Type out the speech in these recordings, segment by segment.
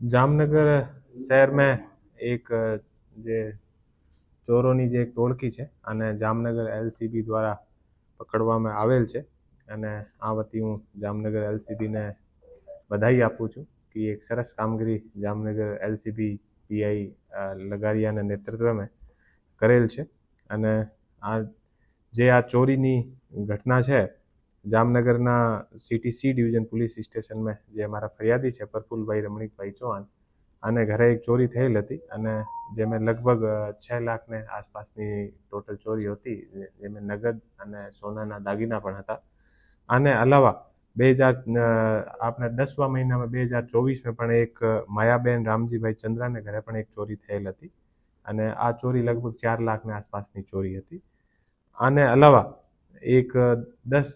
જામનગર શહેરમાં એક જે ચોરોની જે એક ટોળકી છે અને જામનગર એલસીબી દ્વારા પકડવામાં આવેલ છે. અને આ વતી હું જામનગર એલસીબીને બધાઈ આપું છું કે એક સરસ કામગીરી જામનગર એલસીબી પીઆઈ લગારિયાના નેતૃત્વમાં કરેલ છે. અને આ, જે આ ચોરીની ઘટના છે જામનગરના સિટી સી ડિવિઝન પોલીસ સ્ટેશનમાં જે અમારા ફરિયાદી છે, પ્રફુલભાઈ રમણીકભાઈ ચૌહાણ, આને ઘરે એક ચોરી થયેલ હતી અને જેમાં લગભગ છ લાખને આસપાસની ટોટલ ચોરી હતી, જે- જેમાં નગદ અને સોનાના દાગીના પણ હતા. આને અલાવા બે હજાર આપણે દસમા મહિનામાં બે હજાર ચોવીસમાં પણ એક માયાબેન રામજીભાઈ ચંદ્રાને ઘરે પણ એક ચોરી થયેલ હતી અને આ ચોરી લગભગ ચાર લાખની આસપાસની ચોરી હતી. આને અલાવા એક દસ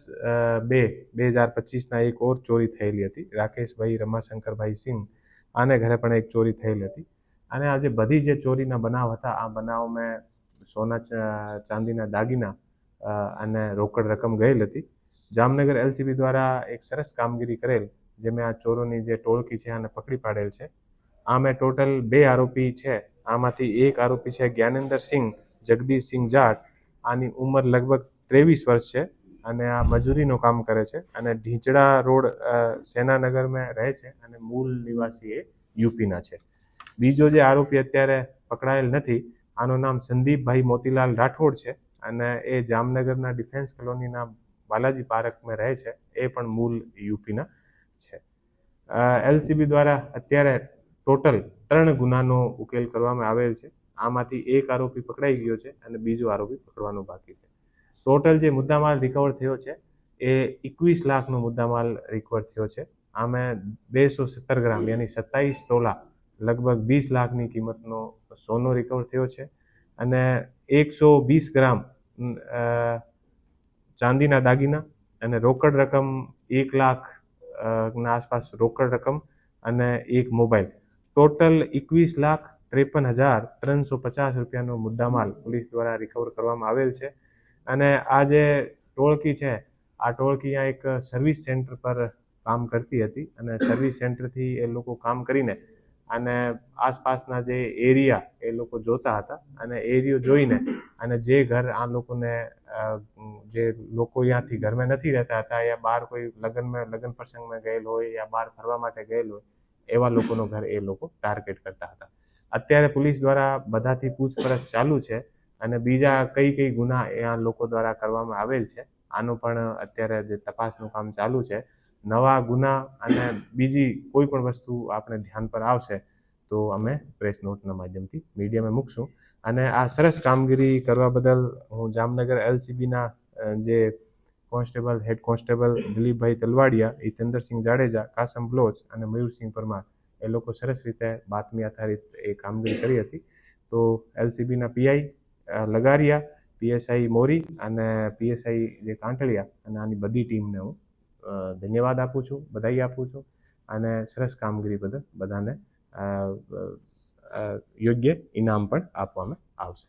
બે બે હજાર પચીસના એક ઓર ચોરી થયેલી હતી. રાકેશભાઈ, રમાશંકરભાઈ સિંહ આને ઘરે પણ એક ચોરી થયેલી હતી. અને આજે બધી જે ચોરીના બનાવ હતા, આ બનાવ મેં સોના ચાંદીના દાગીના અને રોકડ રકમ ગયેલ હતી. જામનગર એલસીબી દ્વારા એક સરસ કામગીરી કરેલ, જે મેં આ ચોરોની જે ટોળકી છે, આને પકડી પાડેલ છે. આ મેં ટોટલ બે આરોપી છે. આમાંથી એક આરોપી છે જ્ઞાનેન્દ્ર સિંહ જગદીશ સિંહ જાટ. આની ઉંમર લગભગ ત્રેવીસ વર્ષ છે અને આ મજૂરીનું કામ કરે છે અને ઢીંચડા રોડ સેનાનગરમાં રહે છે અને મૂળ નિવાસી એ યુપીના છે. બીજો જે આરોપી અત્યારે પકડાયેલ નથી, આનું નામ સંદીપભાઈ મોતીલાલ રાઠોડ છે અને એ જામનગરના ડિફેન્સ કોલોનીના બાલાજી પાર્કમાં રહે છે, એ પણ મૂળ યુપીના છે. એલસીબી દ્વારા અત્યારે ટોટલ ત્રણ ગુનાનો ઉકેલ કરવામાં આવેલ છે. આમાંથી એક આરોપી પકડાઈ ગયો છે અને બીજો આરોપી પકડવાનો બાકી છે. ટોટલ જે મુદ્દામાલ રિકવર થયો છે એ એકવીસ લાખનો મુદ્દામાલ રિકવર થયો છે. આમે બેસો સત્તર ગ્રામ યાની સત્તાવીસ તોલા લગભગ વીસ લાખની કિંમતનો સોનો રિકવર થયો છે. અને એકસો વીસ ગ્રામ ચાંદીના દાગીના અને રોકડ રકમ એક લાખ ના આસપાસ રોકડ રકમ અને એક મોબાઈલ. ટોટલ એકવીસ લાખ ત્રેપન હજાર ત્રણસો પચાસ રૂપિયાનો મુદ્દામાલ પોલીસ દ્વારા રિકવર કરવામાં આવેલ છે. અને આ જે ટોળકી છે, આ ટોળકી આ એક સર્વિસ સેન્ટર પર કામ કરતી હતી અને સર્વિસ સેન્ટરથી એ લોકો કામ કરીને અને આસપાસના જે એરિયા એ લોકો જોતા હતા અને એરિયો જોઈને અને જે ઘર આ લોકોને જે લોકો અહીંયાથી ઘરમાં નથી રહેતા હતા યા બહાર કોઈ લગ્નમાં, લગ્ન પ્રસંગમાં ગયેલ હોય યા બહાર ફરવા માટે ગયેલ હોય, એવા લોકોનું ઘર એ લોકો ટાર્ગેટ કરતા હતા. અત્યારે પોલીસ દ્વારા બધાથી પૂછપરછ ચાલુ છે અને બીજા કઈ કઈ ગુના એ આ લોકો દ્વારા કરવામાં આવેલ છે, આનું પણ અત્યારે જે તપાસનું કામ ચાલુ છે. નવા ગુના અને બીજી કોઈ પણ વસ્તુ આપણે ધ્યાન પર આવશે તો અમે પ્રેસ નોટના માધ્યમથી મીડિયામાં મૂકશું. અને આ સરસ કામગીરી કરવા બદલ હું જામનગર એલસીબીના જે constable, head constable Dilipbhai Talavadiya, Hitendrasinh Jadeja, Kasam Baloch અને મયુરસિંહ પરમાર એ લોકો સરસ રીતે બાતમી આધારિત એ કામગીરી કરી હતી. તો એલસીબીના પીઆઈ લગારિયા પીએસઆઈ મોરી અને પીએસઆઈ જે કાંટળિયા અને આની બધી ટીમને હું ધન્યવાદ આપું છું બધાઈ આપું છું અને સરસ કામગીરી બદલ બધાને યોગ્ય ઇનામ પણ આપવામાં આવશે.